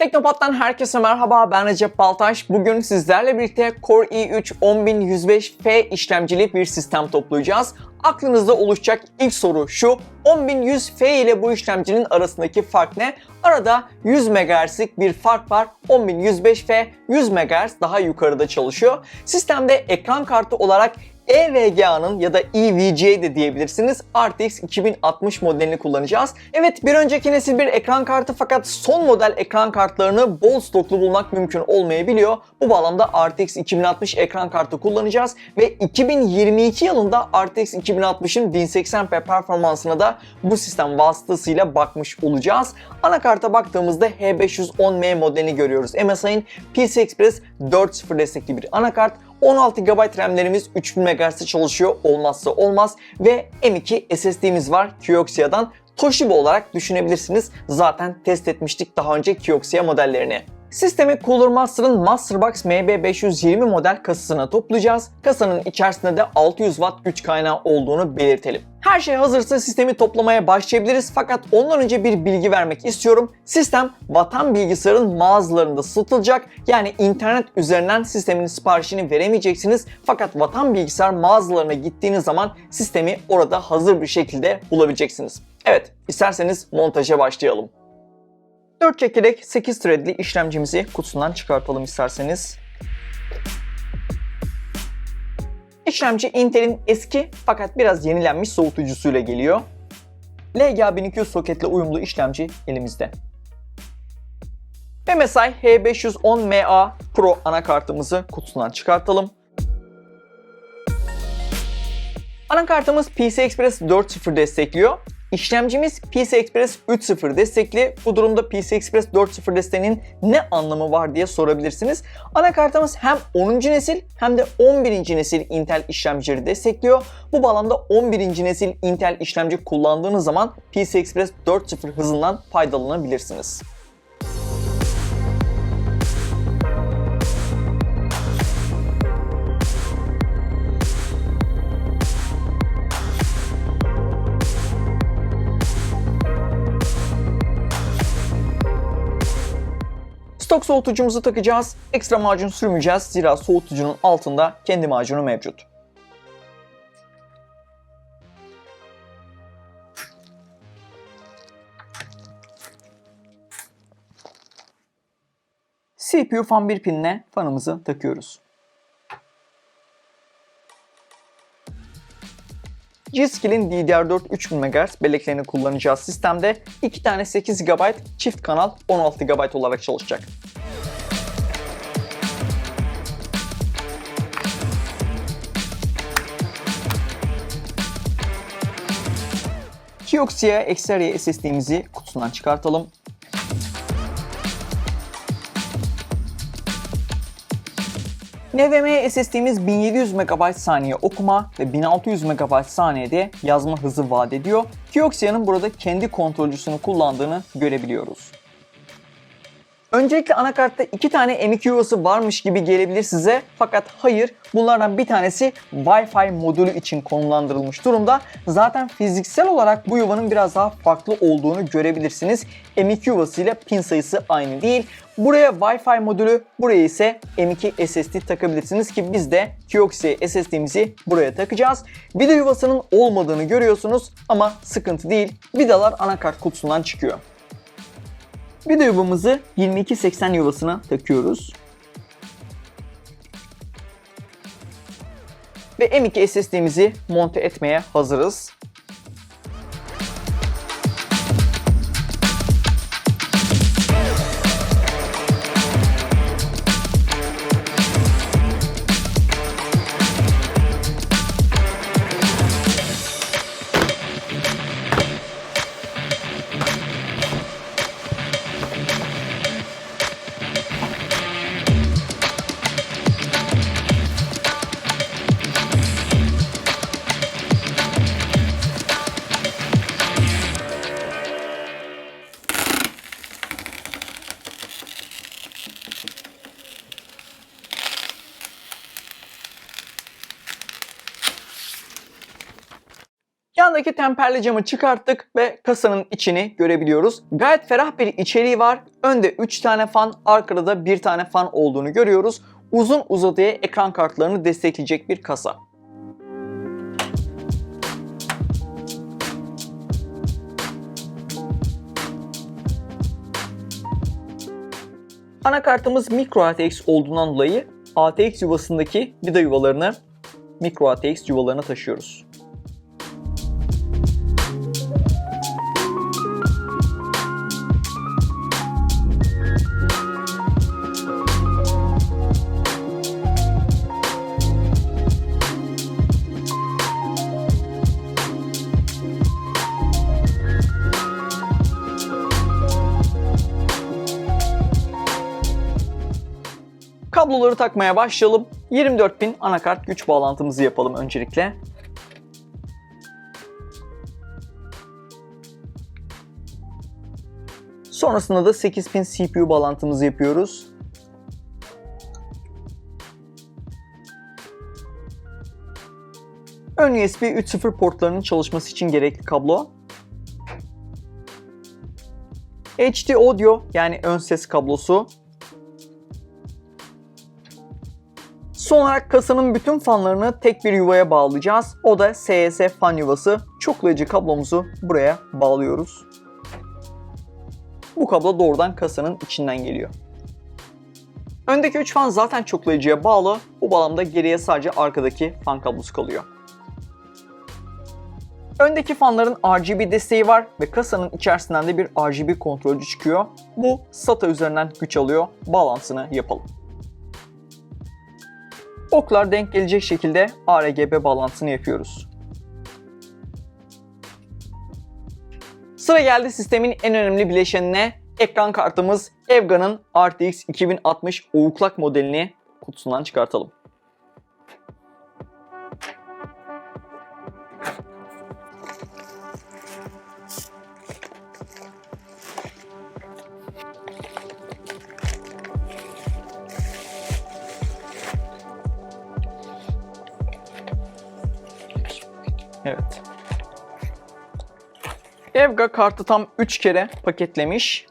Teknopat'tan herkese merhaba ben Recep Baltaş. Bugün sizlerle birlikte Core i3 10105F işlemcili bir sistem toplayacağız. Aklınızda oluşacak ilk soru şu. 10100F ile bu işlemcinin arasındaki fark ne? Arada 100 MHz'lik bir fark var. 10105F 100 MHz daha yukarıda çalışıyor. Sistemde ekran kartı olarak EVGA'nın ya da EVGA de diyebilirsiniz. RTX 2060 modelini kullanacağız. Evet bir önceki nesil bir ekran kartı fakat son model ekran kartlarını bol stoklu bulmak mümkün olmayabiliyor. Bu bağlamda RTX 2060 ekran kartı kullanacağız ve 2022 yılında RTX 2060'ın 1080p performansına da bu sistem vasıtasıyla bakmış olacağız. Anakarta baktığımızda H510M modelini görüyoruz. MSI'nin PCI Express 4.0 destekli bir anakart. 16 GB RAM'lerimiz 3000 MHz'de çalışıyor olmazsa olmaz ve M2 SSD'miz var Kioxia'dan. Toshiba olarak düşünebilirsiniz. Zaten test etmiştik daha önce Kioxia modellerini. Sistemi Cooler Master'ın Masterbox MB520 model kasasına toplayacağız. Kasanın içerisinde de 600 Watt güç kaynağı olduğunu belirtelim. Her şey hazırsa sistemi toplamaya başlayabiliriz fakat ondan önce bir bilgi vermek istiyorum. Sistem Vatan Bilgisayar'ın mağazalarında satılacak. Yani internet üzerinden sistemin siparişini veremeyeceksiniz. Fakat Vatan Bilgisayar mağazalarına gittiğiniz zaman sistemi orada hazır bir şekilde bulabileceksiniz. Evet, isterseniz montaja başlayalım. 4 çekirdek 8 threadli işlemcimizi kutusundan çıkartalım isterseniz. İşlemci Intel'in eski fakat biraz yenilenmiş soğutucusuyla geliyor. LGA 1200 soketle uyumlu işlemci elimizde. MSI H510MA Pro anakartımızı kutusundan çıkartalım. Anakartımız PCI Express 4.0 destekliyor. İşlemcimiz PCI Express 3.0 destekli. Bu durumda PCI Express 4.0 desteğinin ne anlamı var diye sorabilirsiniz. Anakartımız hem 10. nesil hem de 11. nesil Intel işlemcileri destekliyor. Bu bağlamda 11. nesil Intel işlemci kullandığınız zaman PCI Express 4.0 hızından faydalanabilirsiniz. Stok soğutucumuzu takacağız. Ekstra macun sürmeyeceğiz. Zira soğutucunun altında kendi macunu mevcut. CPU fan bir pinine fanımızı takıyoruz. G-Skill'in DDR4 3000 MHz belleklerini kullanacağız sistemde 2 tane 8 GB çift kanal 16 GB olarak çalışacak. Kioxia Xperia SSD'mizi kutusundan çıkartalım. NVMe SSD'miz 1700 MB saniye okuma ve 1600 MB saniyede yazma hızı vaat ediyor. Kioxia'nın burada kendi kontrolcüsünü kullandığını görebiliyoruz. Öncelikle anakartta iki tane M2 yuvası varmış gibi gelebilir size fakat hayır bunlardan bir tanesi Wi-Fi modülü için konumlandırılmış durumda. Zaten fiziksel olarak bu yuvanın biraz daha farklı olduğunu görebilirsiniz. M2 yuvası ile pin sayısı aynı değil. Buraya Wi-Fi modülü, buraya ise M2 SSD takabilirsiniz ki biz de Kioxia SSD'mizi buraya takacağız. Vida yuvasının olmadığını görüyorsunuz ama sıkıntı değil. Vidalar anakart kutusundan çıkıyor. Vida yuvamızı 2280 yuvasına takıyoruz. Ve M2 SSD'mizi monte etmeye hazırız. Sonraki temperli camı çıkarttık ve kasanın içini görebiliyoruz. Gayet ferah bir içeriği var. Önde 3 tane fan, arkada da 1 tane fan olduğunu görüyoruz. Uzun uzadıya ekran kartlarını destekleyecek bir kasa. Anakartımız micro ATX olduğundan dolayı ATX yuvasındaki vida yuvalarını micro ATX yuvalarına taşıyoruz. Kabloları takmaya başlayalım. 24 pin anakart güç bağlantımızı yapalım öncelikle. Sonrasında da 8 pin CPU bağlantımızı yapıyoruz. Ön USB 3.0 portlarının çalışması için gerekli kablo. HD Audio yani ön ses kablosu Son olarak kasanın bütün fanlarını tek bir yuvaya bağlayacağız. O da SES fan yuvası. Çoklayıcı kablomuzu buraya bağlıyoruz. Bu kablo doğrudan kasanın içinden geliyor. Öndeki 3 fan zaten çoklayıcıya bağlı. Bu bağlamda geriye sadece arkadaki fan kablosu kalıyor. Öndeki fanların RGB desteği var ve kasanın içerisinden de bir RGB kontrolcü çıkıyor. Bu SATA üzerinden güç alıyor. Bağlantısını yapalım. Oklar denk gelecek şekilde ARGB bağlantısını yapıyoruz. Sıra geldi sistemin en önemli bileşenine. Ekran kartımız Evga'nın RTX 2060 Ouklak modelini kutusundan çıkartalım. Evga kartı tam 3 kere paketlemiş.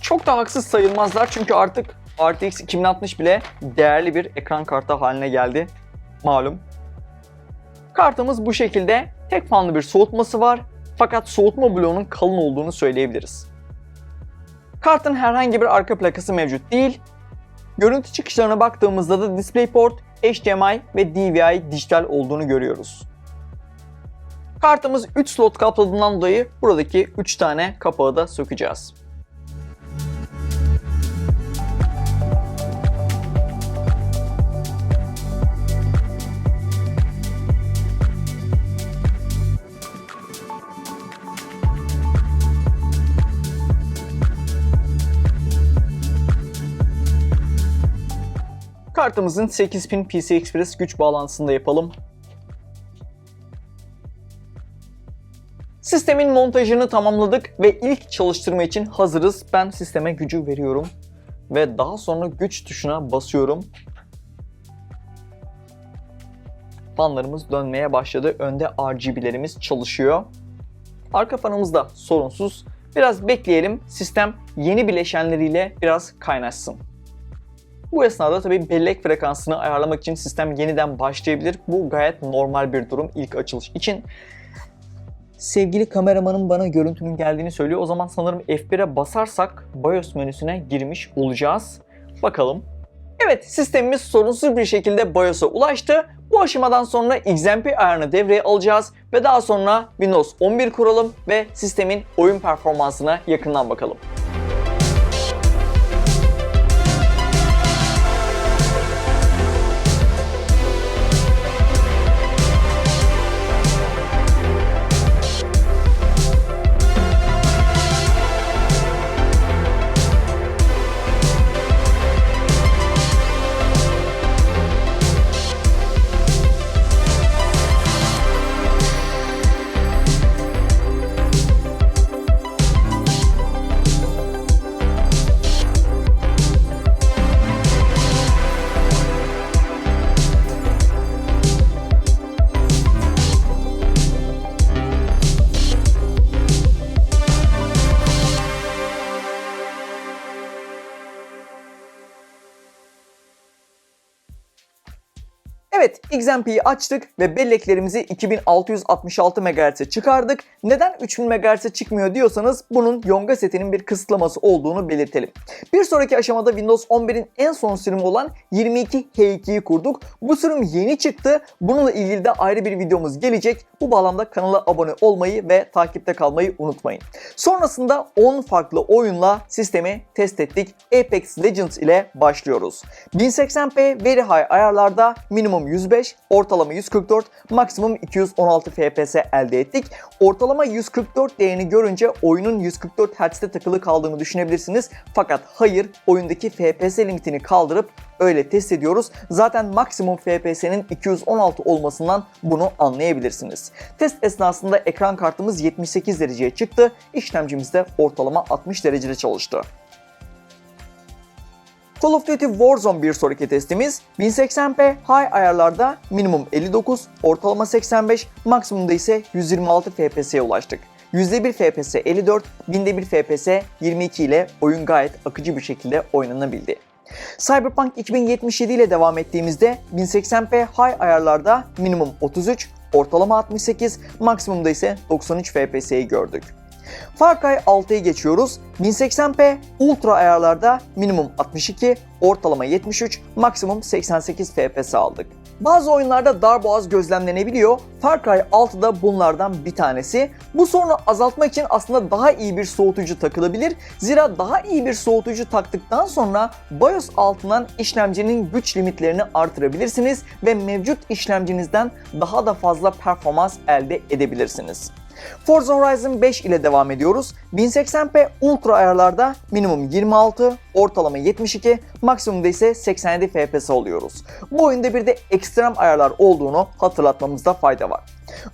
Çok da haksız sayılmazlar çünkü artık RTX 2060 bile değerli bir ekran kartı haline geldi. Malum. Kartımız bu şekilde tek fanlı bir soğutması var fakat soğutma bloğunun kalın olduğunu söyleyebiliriz. Kartın herhangi bir arka plakası mevcut değil Görüntü çıkışlarına baktığımızda da DisplayPort, HDMI ve DVI dijital olduğunu görüyoruz. Kartımız 3 slot kapladığından dolayı buradaki 3 tane kapağı da sökeceğiz. Kartımızın 8 pin PCI Express güç bağlantısını da yapalım. Sistemin montajını tamamladık ve ilk çalıştırma için hazırız. Ben sisteme gücü veriyorum ve daha sonra güç tuşuna basıyorum. Fanlarımız dönmeye başladı. Önde RGB'lerimiz çalışıyor. Arka fanımız da sorunsuz. Biraz bekleyelim. Sistem yeni bileşenleriyle biraz kaynaşsın. Bu esnada tabii bellek frekansını ayarlamak için sistem yeniden başlayabilir. Bu gayet normal bir durum ilk açılış için. Sevgili kameramanım bana görüntünün geldiğini söylüyor. O zaman sanırım F1'e basarsak BIOS menüsüne girmiş olacağız. Bakalım. Evet sistemimiz sorunsuz bir şekilde BIOS'a ulaştı. Bu aşamadan sonra XMP ayarını devreye alacağız ve daha sonra Windows 11 kuralım ve sistemin oyun performansına yakından bakalım. XMP'yi açtık ve belleklerimizi 2666 MHz'e çıkardık. Neden 3000 MHz'e çıkmıyor diyorsanız bunun Yonga setinin bir kısıtlaması olduğunu belirtelim. Bir sonraki aşamada Windows 11'in en son sürümü olan 22H2'yi kurduk. Bu sürüm yeni çıktı. Bununla ilgili de ayrı bir videomuz gelecek. Bu bağlamda kanala abone olmayı ve takipte kalmayı unutmayın. Sonrasında 10 farklı oyunla sistemi test ettik. Apex Legends ile başlıyoruz. 1080p Very High ayarlarda minimum 105, ortalama 144, maksimum 216 FPS elde ettik. Ortalama 144 değerini görünce oyunun 144 Hz'de takılı kaldığını düşünebilirsiniz. Fakat hayır, oyundaki FPS limitini kaldırıp öyle test ediyoruz. Zaten maksimum FPS'nin 216 olmasından bunu anlayabilirsiniz. Test esnasında ekran kartımız 78 dereceye çıktı. İşlemcimiz de ortalama 60 derecede çalıştı. Call of Duty Warzone bir sonraki testimiz 1080p high ayarlarda minimum 59, ortalama 85, maksimumda ise 126 FPS'ye ulaştık. %1 FPS 54, binde 1 FPS 22 ile oyun gayet akıcı bir şekilde oynanabildi. Cyberpunk 2077 ile devam ettiğimizde 1080p high ayarlarda minimum 33, ortalama 68, maksimumda ise 93 FPS'yi gördük. Far Cry 6'yı geçiyoruz. 1080p ultra ayarlarda minimum 62, ortalama 73, maksimum 88 FPS aldık. Bazı oyunlarda darboğaz gözlemlenebiliyor. Far Cry 6 da bunlardan bir tanesi. Bu sorunu azaltmak için aslında daha iyi bir soğutucu takılabilir. Zira daha iyi bir soğutucu taktıktan sonra BIOS altından işlemcinin güç limitlerini artırabilirsiniz ve mevcut işlemcinizden daha da fazla performans elde edebilirsiniz. Forza Horizon 5 ile devam ediyoruz. 1080p ultra ayarlarda minimum 26, ortalama 72, maksimumda ise 87 FPS alıyoruz. Bu oyunda bir de ekstrem ayarlar olduğunu hatırlatmamızda fayda var.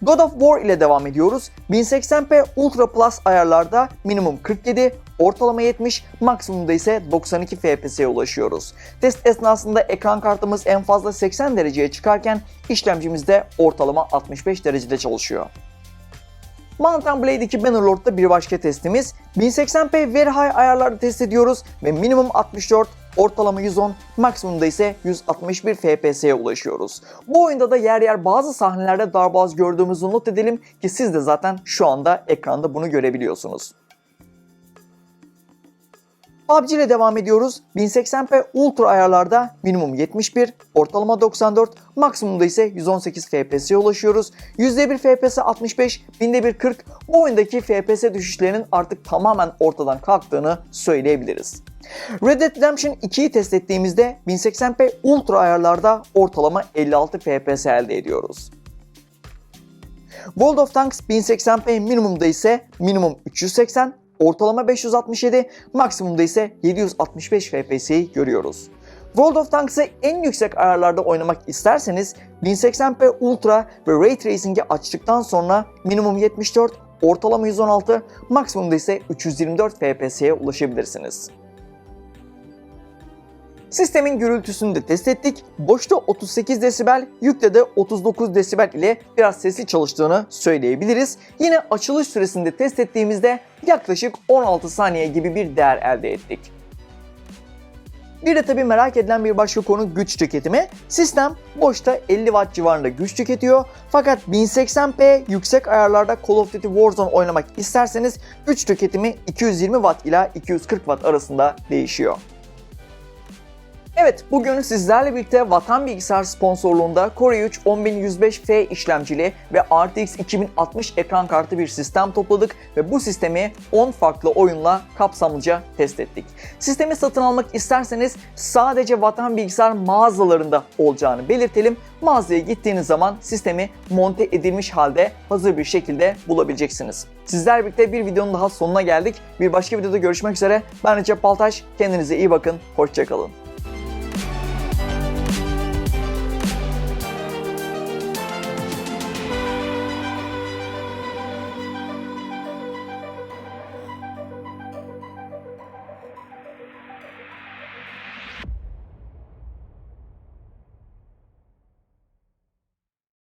God of War ile devam ediyoruz. 1080p Ultra Plus ayarlarda minimum 47, ortalama 70, maksimumda ise 92 FPS'ye ulaşıyoruz. Test esnasında ekran kartımız en fazla 80 dereceye çıkarken işlemcimiz de ortalama 65 derecede çalışıyor. Mountain Blade 2 Bannerlord'da bir başka testimiz. 1080p Very High ayarlarda test ediyoruz ve minimum 64, ortalama 110, maksimumda ise 161 FPS'ye ulaşıyoruz. Bu oyunda da yer yer bazı sahnelerde darboğaz gördüğümüzü not edelim ki siz de zaten şu anda ekranda bunu görebiliyorsunuz. PUBG ile devam ediyoruz. 1080p Ultra ayarlarda minimum 71, ortalama 94, maksimumda ise 118 FPS'ye ulaşıyoruz. %1 FPS 65, binde 1 40. Bu oyundaki FPS düşüşlerinin artık tamamen ortadan kalktığını söyleyebiliriz. Red Dead Redemption 2'yi test ettiğimizde 1080p Ultra ayarlarda ortalama 56 FPS elde ediyoruz. World of Tanks 1080p minimumda ise minimum 380, ortalama 567, maksimumda ise 765 FPS'yi görüyoruz. World of Tanks'ı en yüksek ayarlarda oynamak isterseniz 1080p Ultra ve Ray Tracing'i açtıktan sonra minimum 74, ortalama 116, maksimumda ise 324 FPS'ye ulaşabilirsiniz. Sistemin gürültüsünü de test ettik. Boşta 38 desibel, yükte de 39 desibel ile biraz sesli çalıştığını söyleyebiliriz. Yine açılış süresinde test ettiğimizde yaklaşık 16 saniye gibi bir değer elde ettik. Bir de tabi merak edilen bir başka konu güç tüketimi. Sistem boşta 50 Watt civarında güç tüketiyor. Fakat 1080p yüksek ayarlarda Call of Duty Warzone oynamak isterseniz güç tüketimi 220 Watt ila 240 Watt arasında değişiyor. Evet, bugün sizlerle birlikte Vatan Bilgisayar sponsorluğunda Core i3 10105F işlemcili ve RTX 2060 ekran kartı bir sistem topladık ve bu sistemi 10 farklı oyunla kapsamlıca test ettik. Sistemi satın almak isterseniz sadece Vatan Bilgisayar mağazalarında olacağını belirtelim. Mağazaya gittiğiniz zaman sistemi monte edilmiş halde hazır bir şekilde bulabileceksiniz. Sizler birlikte bir videonun daha sonuna geldik. Bir başka videoda görüşmek üzere. Ben Recep Baltaş. Kendinize iyi bakın. Hoşçakalın.